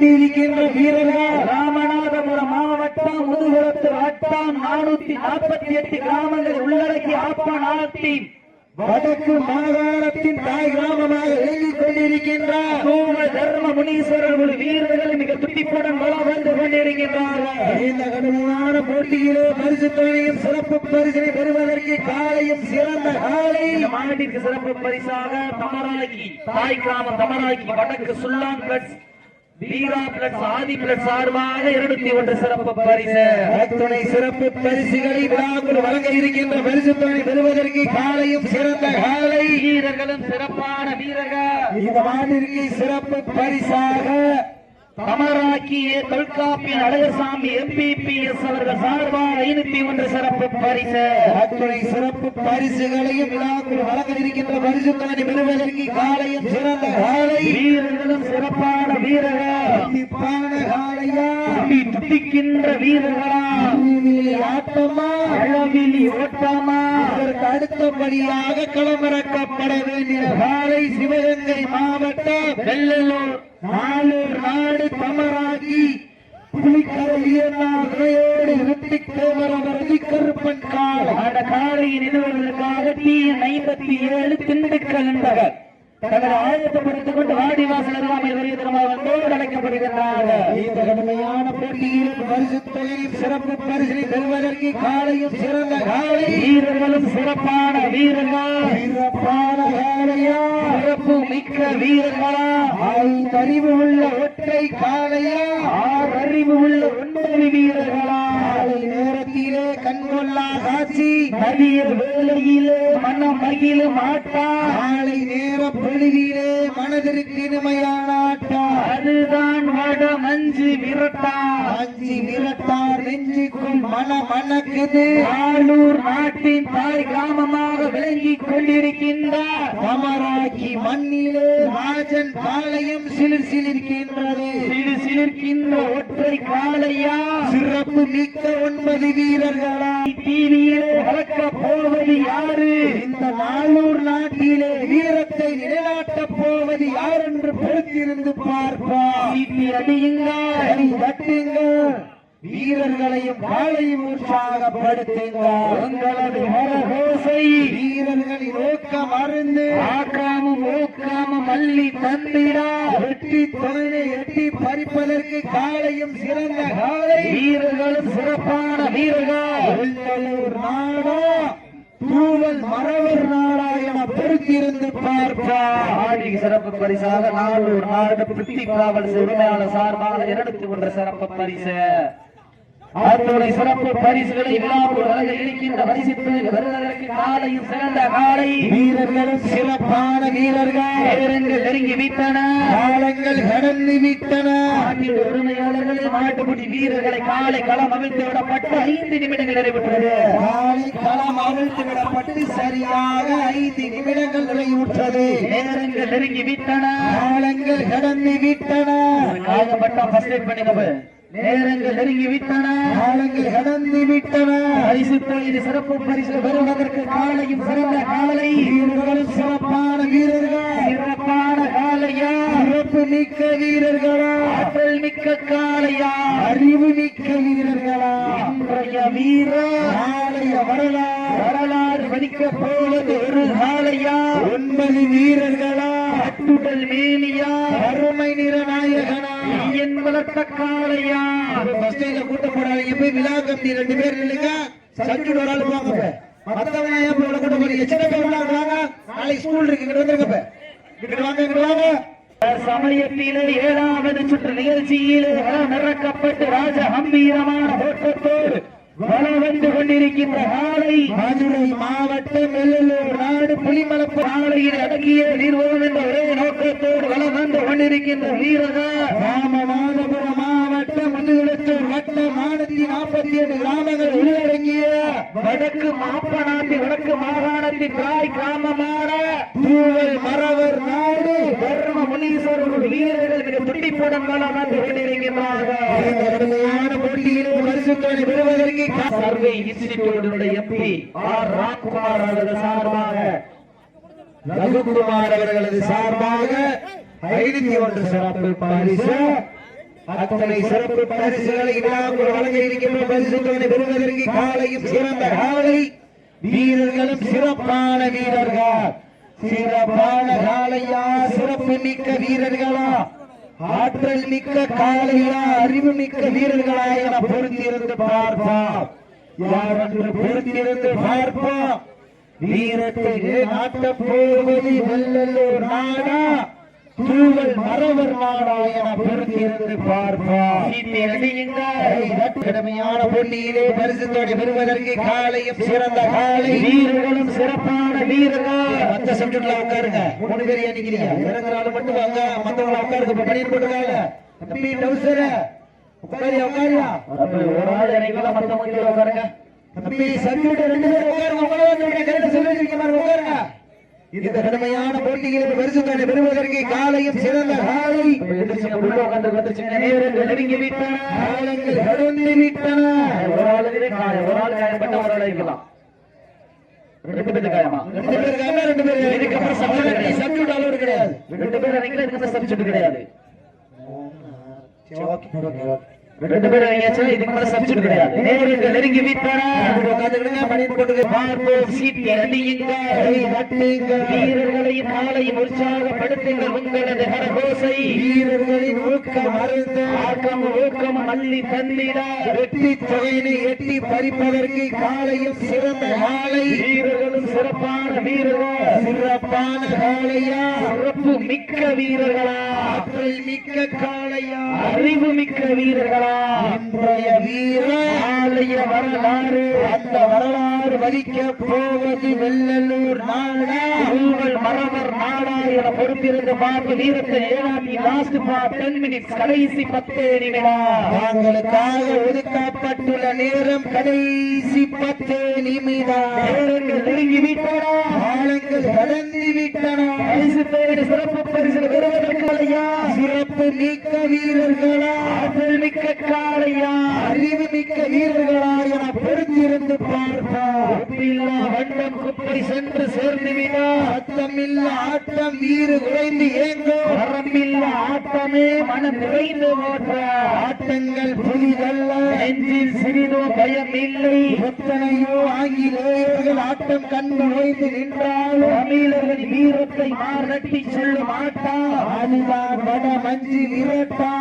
கொண்டிருக்கின்ற வீரர்கள் ராமநாதபுரம் மாவட்டம் முதுகுளத்து வட்டம் நானூத்தி நாற்பத்தி எட்டு கிராமங்களை உள்ளடக்கி ஆப்ப வடக்கு மாகாணத்தின் தாய் கிராமமாக இயங்கிக் கொண்டிருக்கின்ற தர்ம முனீஸ்வரர் வீரர்கள் மிக துடிப்புடன் வளம் வந்து கொண்டிருக்கின்றார்கள். இந்த கடுமையான போட்டியிலே பரிசு தொகையும் சிறப்பு பரிசினை பெறுவதற்கு காலையும் சிறந்த காலை. மாநிலத்திற்கு சிறப்பு பரிசாக தமராக்கி தாய் கிராமம் தமராக்கி வடக்கு சுல்லான் வீரா பிளட்ஸ் ஆதி பிளட்ஸ் சார்பாக இருநூத்தி ஒன்று சிறப்பு பரிசு. அத்துணை சிறப்பு பரிசுகளை விழாக்குள் வழங்க இருக்கின்ற பரிசு தொகை பெறுவதற்கு காலையும் சிறந்த காலை. வீரர்களும் சிறப்பான வீரர்கள். இந்த மாட்டிற்கு சிறப்பு பரிசாக தமராக்கிய தொல்காப்பியன் அழகசாமி எம்பிபிஎஸ் அவர்கள் சார்பாக ஐநூத்தி ஒன்று சிறப்பு பரிசு. அத்துணை சிறப்பு பரிசுகளையும் விழாக்குள் வழங்க இருக்கின்ற பரிசு தொகை பெறுவதற்கு காலையும் சிறந்த காலை. காலையா துடி துடிக்கின்ற வீரர்களா? அறிவியல் ஆட்டமா? அளவிலி ஓட்டமா? அதற்கு அடுத்தபடியாக களமிறக்கப்பட வேண்டிய காலை சிவகங்கை மாவட்டம் வெள்ளலூர். நாளூர் நாடு தமராகி நிறுவனத்திற்காக டி ஐம்பத்தி ஏழு திண்டுக்கல் என்பவர். தங்களை ஆயத்தப்படுத்திக் கொண்டு அழைக்கப்படுகின்றார்கள் இந்த கடுமையான போட்டியில் பரிசு சிறப்பு பரிசினை பெறுவதற்கு காலையும் சிறந்த காலை. வீரர்களும் சிறப்பான வீரர்கள். சிறப்பான காலையா? சிறப்பு மிக்க வீரர்களா? ஐந்தறிவு உள்ள ஒற்றை காலையா? ஆறு அறிவு உள்ள ஒன்பது வீரர்களா? காலை நேரத்திலே கண்கொள்ளா காட்சி. மதிய வேளையிலே மனம் மகிழ மாட்டா காலை நேர பொழுதிலே மனதிற்கு இனிமையான ஆட்டம் அதுதான் வட மஞ்சு விரட்டா அஞ்சி விரட்டார் நெஞ்சுக்குள் மன மணக்குது ஆளூர் நாட்டின் தாய் கிராமமாக விளங்கிக் கொண்டிருக்கின்றார். கமராக்கி மண்ணிலே ராஜன் பாளையம் சிலிர் சிலிர்க்கின்றது. சிறு சிலிர்க்கின்ற ஒற்றை காளையா? சிறப்பு மிக்க ஒன்பது வீரர்களா? டிவியிலே வளர்க்க போவது யாரு? இந்த நாளூர் நாட்டிலே வீரத்தை நிலைநாட்டப் போவது யார் என்று பொறுத்திருந்து பார்ப்பார் சீட்டி அடியுங்க வீரர்களையும் காலையும் உற்சாகப்படுத்துங்க. உங்களது மரகோசை வீரர்களின் நோக்கம் அருந்து ஆக்காமும் ஊக்காமும் அள்ளி தந்திடா. வெற்றி தொழிலை எட்டி பறிப்பதற்கு காலையும் சிறந்த காலை. வீரர்களும் சிறப்பான வீரர்கள். நாடா. தூவல் மரவர் நாடா என பொறுத்திருந்து பார்ப்பார் ஆடி சிறப்பு பரிசாக நாளூர் நாடு பிட்டி காவல் உரிமையாளர் சார்பாக இருநூத்தி ஒன்று சிறப்பு பரிசு. அத்துணை சிறப்பு பரிசுகளை வழங்க இருக்கின்ற பரிசுக்கு வருவதற்கு காலையும் சிறந்த காலை. வீரர்களும் சிறப்பான வீரர்கள். நேரங்கள் நெருங்கி விட்டன. காலங்கள் கடந்து விட்டன. நாட்டின் உரிமையாளர்கள் மாட்டுக்குடி வீரர்களை காலை களம் அமைத்து விடப்பட்டு ஐந்து நிமிடங்கள் நிறைவேற்றது. காலை களம் அவிழ்த்து விடப்பட்டு சரியாக ஐந்து நிமிடங்கள் நிறைவுற்றது. நேரங்கள் நெருங்கி விட்டன. காலங்கள் கடந்து விட்டன. காயப்பட்ட ஃபர்ஸ்ட் எய்ட் பண்ணிக்கப்பு நேரங்கள் நெருங்கி விட்டன காலங்கள் கடந்து விட்டன. பரிசு சிறப்பு பரிசு பெறுவதற்கு காலையும் சிறந்த காலை. வீரர்களும் சிறப்பான வீரர்கள்? சிறப்பான காலையா? சிறப்பு மிக்க வீரர்களா? ஆற்றல் மிக்க காலையா? அறிவு மிக்க வீரர்களா? இன்றைய வீர? நாளைய வரலாறு. வரலாறு வடிக்க போவது ஒரு காலையா? ஒன்பது வீரர்களா? அட்டுடல் மேனியா? அருமை நிறநாயகனா கூட்டம் போடாதீங்க. போய் விழா கம்பி ரெண்டு பேர் இல்லைங்க சர்க்கியூட் ஒரு ஆள் இப்ப மத்தவங்க ஏன் போய் கூட்டம் போறீங்க? எத்தனை பேர் நாளைக்கு ஸ்கூல் இருக்கு. இங்கிட்டு வந்துருங்க இங்கிட்டு வாங்க இங்கிட்டு வாங்க. சமயத்திலே ஏழாவது சுற்று நிகழ்ச்சியிலே நிறக்கப்பட்டு ராஜ கம்பீரமான ஓட்டத்தோடு வளம் வந்து கொண்டிருக்கின்ற காலை மதுரை மாவட்டம் வெள்ளலூர் நாடு புலிமலப்பு ஆலையில் அடக்கிய நிர்வாகம் என்ற ஒரே நோக்கத்தோடு வளம் வந்து கொண்டிருக்கின்ற வீரர்கள் ராமநாதபுரம் மாவட்டம் முதுகுளத்தூர் வட்டம் ஆனந்தி நாற்பத்தி ஏழு கிராமங்கள் உள்ளடங்கிய வடக்கு மாப்பநாட்டு வடக்கு மாகாணத்தின் தாய் கிராமமான தூவல் மறவர் வீரர்கள் மிக துடிப்புடன் வளம் வந்து கொண்டிருக்கின்றார்கள். இந்த கடுமையான போட்டியிலே பரிசுத்தனை பெறுவதற்கு கா- சர்வே இன்ஸ்டிடியூட்டினுடைய எம்பி ஆர். ராம்குமார் அவர்கள் சார்பாக ரகுகுமார் அவர்களது சார்பாக ஐநூத்தி ஒன்று சிறப்பு பரிசு. அத்தனை சிறப்பு பரிசுகளை வழங்க இருக்கின்ற பெறுவதற்கு காலையும் சிறந்த காலை வீரர்களும் சிறப்பான வீரர்கள். சிறப்பான காலையா சிறப்பு மிக்க வீரர்களா ஆற்றல் மிக்க காலையா அறிவு மிக்க வீரர்களா என பொருத்தியிருந்து பார்ப்போம். யார் என்று பொருத்தியிருந்து பார்ப்போம்? வீரத்தை நாட்டப் போவது வெள்ளலூர் நாடா தூவல் மரவர் நாடா என பொருத்தியிருந்து பார்ப்போம் கடுமையான போட்டியிலே பரிசுத்தோடு பெறுவதற்கு காலையும் சிறந்த காலை. வீரர்களும் சிறப்பான வீரர்கள். மத்த சப்ஜெக்ட்ல உட்காருங்க. மூணு பேர் எண்ணிக்கிறீங்க இறங்குறாலும் மட்டும் வாங்க. மத்தவங்கள உட்காருங்க. இப்ப பண்ணிட்டு போட்டுக்காங்க தம்பி டவுசர. உட்காரியா உட்காரியா? ஒரு ஆள் இறங்கிக்கலாம் மத்தவங்க உட்காருங்க. தம்பி சப்ஜெக்ட் ரெண்டு பேரும் உட்காருங்க. வந்து கருத்து சொல்லி மாதிரி உட்காருங்க. இந்த கடுமையான போட்டியில் பரிசுத்தோடு பெறுவதற்கு காலையும் சிறந்த காலை நெருங்கி விட்டன. காலங்கள் கடந்து விட்டன ஒரு ஆளுக்கு காயம், ஒரு ஆள் காயப்பட்ட ஒரு ஆள் இருக்கலாம் ரெண்டு பேருக்கு காயமா ரெண்டு பேர் ரெண்டு பேர். இதுக்கப்புறம் கிடையாது. அளவு. ரெண்டு பேர். ரெண்டு பேர் இறங்கியாச்சுன்னா இதுக்கு மேல சப்ஸ்டியூட் கிடையாது. நேரங்கள் நெருங்கி விட்டன இப்படி உட்கார்ந்துக்கிடுங்க, பனியன் போட்டுக்க. சீட்டி அடியுங்க வீரர்களையும் உற்சாகப்படுத்துங்கள் உங்களது கரகோசை வீரர்களின் ஊக்கம் ஆக்கம் ஊக்கம் தொகையினை எட்டி பறிப்பதற்கு காலையில் சிறந்த காலை வீரர்களும் சிறப்பான வீரர்கள். சிறப்பான காலையா சிறப்பு மிக்க வீரர்களா. மிக்க காலையா அறிவு மிக்க வீரர்களா. இன்றைய வீரர் ஆலய வரலாறு. அந்த வரலாறு வலிக்க போவது வெள்ளலூர் நாடா. உங்கள் மரவர் நாடா என பொறுத்திருந்த பார்த்து வீரத்தை ஏழாமி லாஸ்ட் டென் மினிட்ஸ் கடைசி பத்து நிமிடம். தாங்களுக்காக ஒதுக்கப்பட்டுள்ள நேரம் கடைசி பத்து நிமிடம். நேரங்கள் நெருங்கி விட்டன காலங்கள் கடந்து விட்டன பரிசு தேடி சிறப்பு பரிசு பெறுவதற்கு சிறப்பு மிக்க வீரர்களா. மிக்க காளையா அறிவு மிக்க வீரர்களா என பொறுத்திருந்து பார்ப்போம் குப்பை சென்று சேர்ந்து விடா சத்தமில்ல ஆட்டம் வீறு குறைந்து ஏங்கும் வரம்பில்ல ஆட்டமே மனம் நிறைந்து ஓட்ட ஆட்டங்கள் புலிதல்ல. நெஞ்சில் சிறிதோ பயம் இல்லை எத்தனையோ ஆங்கிலேயர்கள் ஆட்டம் கண்டு ஓய்ந்து நின்றாலும். தமிழர்கள் வீரத்தை மாரட்டி சொல்லும் ஆட்டா. அதுதான் வட மஞ்சு விரட்டா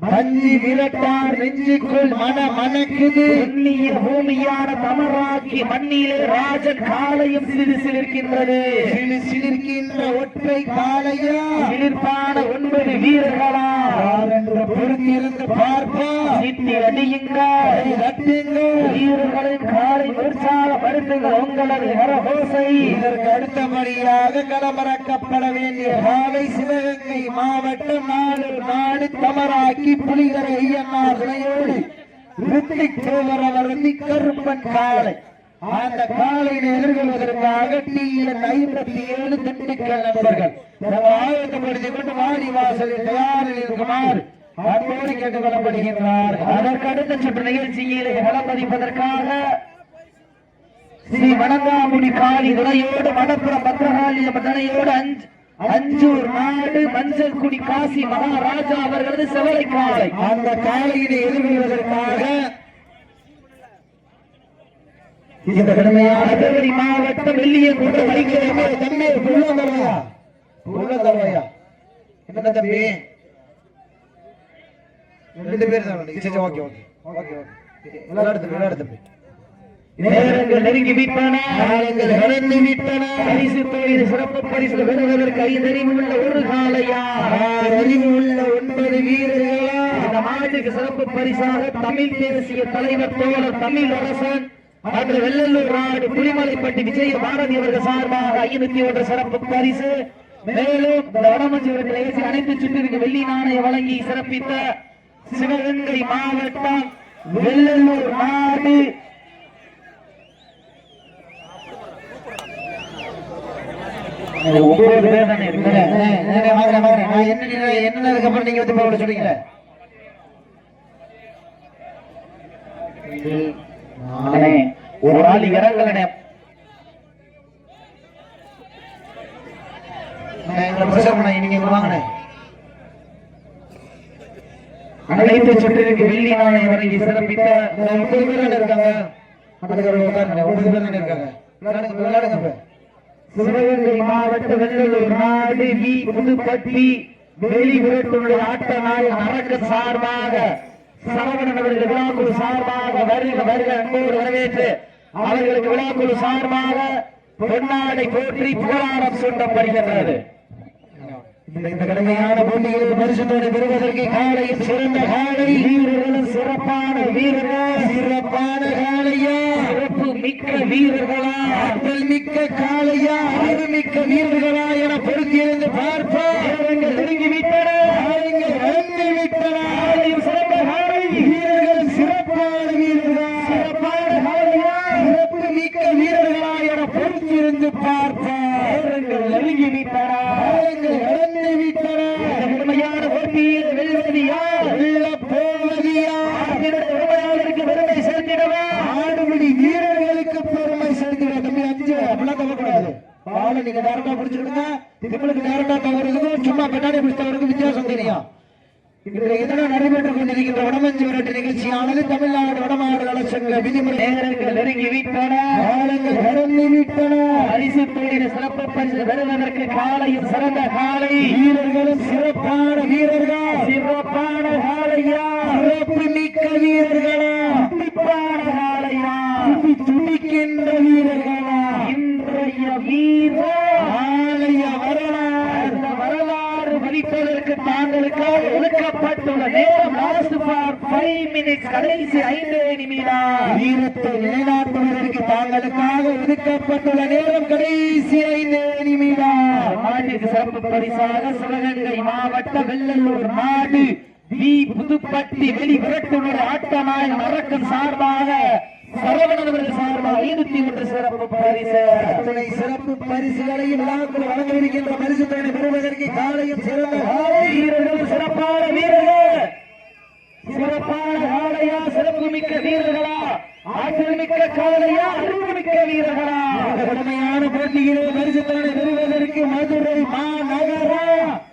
மஞ்சு விரட்டார் நெஞ்சுக்குள் மன மணக்குது. புண்ணிய பூமியான தமராக்கி மண்ணிலே ராஜன் காலையும் சிறிது சிலிர்க்கின்றது. சிலு சிலிர்க்கின்ற ஒற்றை காளையா? சிலிர்ப்பான ஒன்பது வீரர்களா? யாரென்று பொறுத்திருந்து பார்ப்போம் சிட்டி அடியுங்க. கை தட்டுங்கள். வீரர்களின் காலை உற்சாகப்படுத்துங்கள் உங்களது கரகோசை. இதற்கு அடுத்தபடியாக களமிறக்கப்பட வேண்டிய காலை சிவகங்கை மாவட்டம் நாடு நாடு தமராக்கி புலிகரை ஐயன்னா துணையோடு ரித்திக் தேவர் அவரது கருப்பன் காலை அந்த காலையை எதிர்கொள்வதற்காக டிஎன் ஐம்பத்தி ஏழு திண்டுக்கல் நண்பர்கள் தங்கள் ஆயத்தப்படுத்திக் கொண்டு வாடி வாசலில் தயாரில் இருக்குமாறு அன்போடு கேட்டுக் கொள்ளப்படுகின்றார்கள் அதற்கு அடுத்த சுற்று நிகழ்ச்சியில் பலமதிப்பதற்காக ஸ்ரீ வணங்காமுடி காளி துணையோடு மணப்புறம் பத்ரகாளியம் துணையோடு அஞ்சு அஞ்சூர் நாடு மஞ்சள் குடி காசி மகாராஜா அவர்களது செவலை காலை அந்த காலையினை எதிர்கொள்வதற்காக இந்த கடுமையான மதுரை மாவட்டம் வெள்ளியங்குடி தம்பி, தம்பி, உள்ள தருவையா உள்ள என்ன தம்பி? ரெண்டு பேர் தான் ஓகே ஓகே ஓகே ஓகே. விளையாடு தம்பி விளையாடு தம்பி. நேரங்கள் நெருங்கி விட்டன. காலங்கள் கடந்து விட்டன. பரிசு சிறப்பு பரிசு பெறுவதற்கு ஐந்தறிவு உள்ள ஒரு காலையா அறிவு உள்ள ஒன்பது வீரர்களா? இந்த மாட்டுக்கு சிறப்பு பரிசாக தமிழ் தேசிய தலைவர் தோழர் தமிழ் அரசன் மற்றும் வெள்ளலூர் நாடு புலிமலைப்பட்டி விஜய பாரதி அவர்கள் சார்பாக ஐநூத்தி ஒன்று சிறப்பு பரிசு. மேலும் இந்த வடமஞ்சி நிகழ்ச்சி அனைத்து சுற்றிற்கு வெள்ளி நாணய வழங்கி சிறப்பித்த சிவகங்கை மாவட்டம் வெள்ளலூர் நாடு ஒன்பது பேர் தானே என்ன அப்புறம் நீங்க வந்து சொன்னீங்களே அண்ணே, ஒரு ஆள் இறங்கலனே. அனைத்து சுற்றிற்கு வெள்ளி நாணயம் வழங்கி சிறப்பித்த ஒன்பது பேர் இருக்காங்க? இருக்காங்க? விளையாடுங்க. சிவகங்கை மாவட்ட வெள்ளலூர் நாடு வி புதுப்பட்டி வெளிவிரட்டுடைய ஆட்ட நாயகன் அரக்கு சார்பாக சரவணன் அவர்கள் விழாக்குழு சார்பாக வருக வருக அன்போடு வரவேற்று அவர்களுக்கு விழாக்குழு சார்பாக பொன்னாடை போற்றி புகழாரம் சூட்டப்படுகின்றது. இந்த இந்த கடுமையான போட்டிகளுக்கு பரிசுத்தோடு பெறுவதற்கு காலையில் சிறந்த காலை. வீரர்களும் சிறப்பான வீரர்கள். சிறப்பான காலையா? மிக்க வீரர்களா ஆற்றல் மிக்க காளையா அறிவு மிக்க வீரர்களா என பொருத்தியிருந்து பார்ப்போம் வீரர்கள் நெருங்கி விட்டன காளைகள் வளர்ந்து விட்டன ஆலயம் சிறந்த காலை வீரர்கள் சிறப்பான வீரர்களா சிறப்பான காலையா சிறப்பு மிக்க வீரர்களா என பொருத்தியிருந்து பார்ப்போம் வீரர்கள் நெருங்கி விட்டன காளைகள் வளர்ந்து விட்டன கடுமையான போட்டியில் வெல்வது யார் வெல்லப் போவது யார்? ஆட்டினர் உரிமையாளருக்கு பெருமை சேர்த்திடவா ஆடுபிடி வீரர்களுக்கு பெருமை செலுத்திட தம்பி அஞ்சு அப்படிலாம் தவறக்கூடாது பாவல நீங்க டேரக்டா பிடிச்சிருக்கீங்க திமிழுக்கு டேரக்டா தவறுக்கும் சும்மா பின்னாடி பிடிச்சவருக்கு வித்தியாசம் தெரியும் இன்றைய இதனால் நடைபெற்றுக் கொண்டிருக்கின்ற வடமஞ்சு விரட்டு நிகழ்ச்சியானது தமிழ்நாடு வடமாடு சங்க விதிமுறை நெருங்கி விட்டன. காலங்கள் கடந்து விட்டன. பரிசு தொழில சிறப்பு பரிசு பெறுவதற்கு காலையும் சிறந்த காலை. வீரர்களும் சிறப்பான வீரர்கள்? சிறப்பான காலையா? சிறப்பு மிக்க வீரர்களா? துடிப்பான காலையா? துடி துடிக்கின்ற வீரர்களா? இன்றைய வீரர் ஆலய வரலாறு அந்த மதிப்பதற்கு தாங்களுக்காக ஒதுக்கப்பட்டுள்ள நேரம் லாஸ்ட் ஃபார் ஃபைவ் மினிட்ஸ் கடைசி ஐந்து நிமிடம். வீரத்தை நிலைநாட்டுவதற்கு தாங்களுக்காக ஒதுக்கப்பட்டுள்ள நேரம் கடைசி ஐந்து நிமிடம். மாட்டிற்கு சிறப்பு பரிசாக சிவகங்கை மாவட்ட வெள்ளலூர் நாடு வி புதுப்பட்டி வெளி விரட்டுடைய ஆட்டநாயகன் அரக்கன் சார்பாக சரவணன் அவர்கள் சார்பாக ஐநூத்தி ஒன்று சிறப்பு பரிசு. அத்தனை சிறப்பு பரிசுகளையும் விழாக்கள் வழங்க இருக்கின்ற பரிசு தொகை பெறுவதற்கு காலையும் சிறந்த காலை வீரர்கள் சிறப்பான வீரர்கள். சிறப்பான காளையா சிறப்பு மிக்க வீரர்களா? ஆற்றல் மிக்க அறிவு மிக்க வீரர்களா கடுமையான போட்டியிலே பரிசு தொகை பெறுவதற்கு மதுரை மாநகரா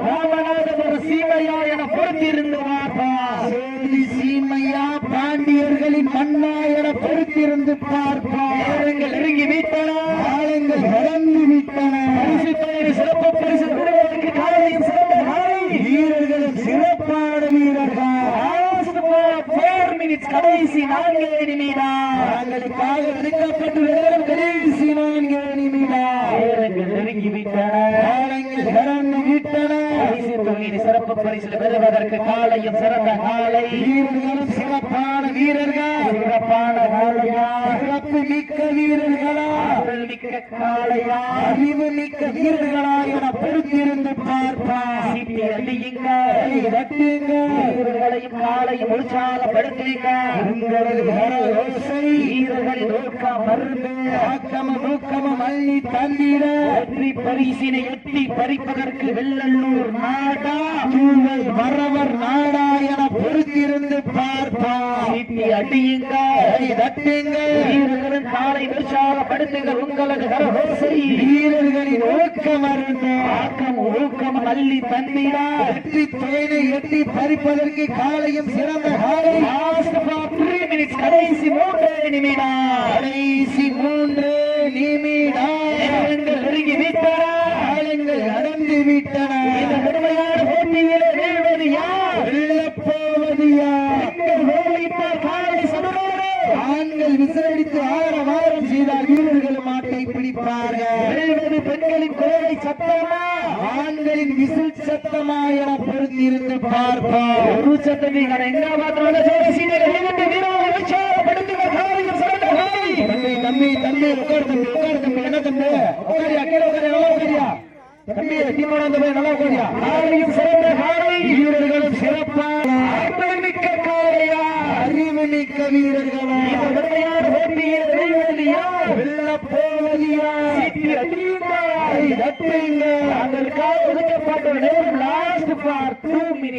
ராமநாதபுரம் சீமையா என பொறுத்திருந்து பார்ப்பா சேதி சீமையா பாண்டியர்களின் மன்னா என பொறுத்திருந்து பார்ப்பார் நேரங்கள் நெருங்கி விட்டன காலங்கள் கடந்து விட்டன பரிசு தொகை சிறப்பு பரிசு பெறுவதற்கு காலையும் சிறந்த காலை வீரர்களும் சிறப்பான வீரர்கள் ஃபோர் மினிட்ஸ் கடைசி நான்கு நிமிடம் தங்களுக்காக ஒதுக்கப்பட்டுள்ள கடைசி நான்கு நிமிடம் நேரங்கள் சிறப்பு பரிசு பெறுவதற்கு காலையும் சிறந்த காலை. வீரர்களும் சிறப்பான வீரர்கள். சிறப்பான காலையா? சிறப்பு மிக்க வீரர்களா? மிக்க காளையா அறிவு மிக்க வீரர்களா என பொறுத்திருந்து அடியுங்க வீரர்களையும் காலையும் உற்சாகப்படுத்துங்க உங்களது வீரர்களின் மருந்து. ஆக்கம நூக்கம அள்ளி தந்திட. வெற்றி பரிசினை எட்டி பறிப்பதற்கு வெள்ளல்லூர் நாடா தூவல் வரவர் நாடா என பொறுத்திருந்து பார்ப்பார். சீட்டி அடியுங்க தட்டுங்க வீரர்களின் காலை உங்களது வீரர்களின் ஊக்கம் ஆக்கம் ஊக்கம் அள்ளி தந்திடா வெற்றி தொகையை எட்டி பறிப்பதற்கு காலையும் சிறந்த காலை. கடைசி மூன்று நிமிடம். கடைசி மூன்று நிமிடம் நேரங்கள் நெருங்கி விட்டன காலங்கள் நடந்து விட்டன இந்த கடுமையான போட்டியிலே வெல்வது யார் வெல்லப் போவது யார் பெண்கள் வேலையிட்டால் காலை சதுரோடு ஆண்கள் விசிலடித்து ஆரவாரம் செய்தால் வீரர்கள் மாட்டை பிடிப்பார்கள் வெல்வது பெண்களின் கோலை சத்தமா ஆண்களின் விசில் சத்தமா என பொருந்திருந்து பார்ப்போம். ஒரு சத்தத்தை நான் எங்க மாத்திரம் ஜோசியை வெளியிட்டு வீரர்களை உற்சாகப்படுத்துங்க. காலையில் சிறந்த காலை தம்பி தம்பி தம்பி உட்கார் தம்பி உட்கார் தம்பி. என்ன தம்பி? உட்காரியா? கீழே உட்காரியா நல்லா உட்காரியா? தம்பி டீமோட பையன் நல்லா உட்காரியா?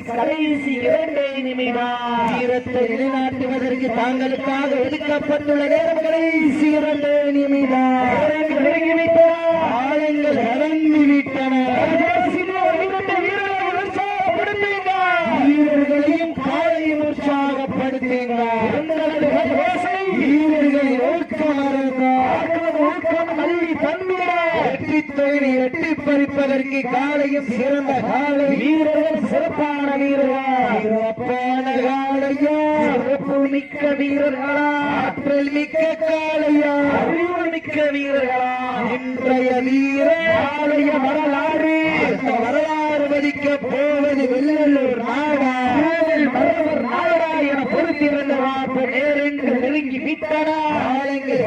கடைசி இரண்டே நிமிடம். வீரத்தை நிலைநாட்டுவதற்கு தாங்களுக்காக ஒதுக்கப்பட்டுள்ள நேரம் கடைசி இரண்டே நிமிடம். ஆளுங்கள் இறந்து விட்டன. காலையும் உற்சாகப்படுத்துங்கள் காலையும் சிறந்த காலை வீரர்கள் சிறப்பான மிக்க வீரர்களா ஆற்றல் மிக்க காலையா அறிவு மிக்க வீரர்களா இன்றைய வீர ஆலய வரலாறு வரலாறு வதிக்க போவது வெள்ளூர் நாடா மரவர் நாடா என பொறுத்திருந்த வாப்பு நேரென்று நெருங்கி விட்டனா காலங்கள்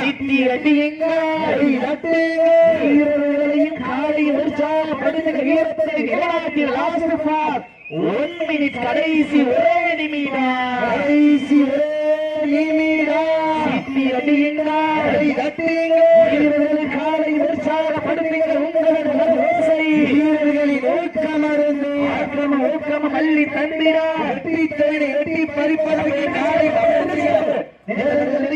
சித்தி வீரர்களையும் காலையில் உற்சாகப்படுத்துகிற வீரத்தை நிலநாட்டில் லாஸ்ட் பார் ஒன் மினிட் கடைசி ஒரே நிமிடம். கடைசி ஒரே நிமிடம். சித்தி அடியுங்கள் வீரர்கள் காலை உற்சாகப்படுத்துகிற உங்களது ஓசை வீரர்களின் ஊக்கம் அருந்து. ஆக்கிரம ஊக்கம மல்லி தந்திரா வெற்றித்தவனை வெட்டி பறிப்பதற்கு காலை படுத்துகிறது. நேரங்கள்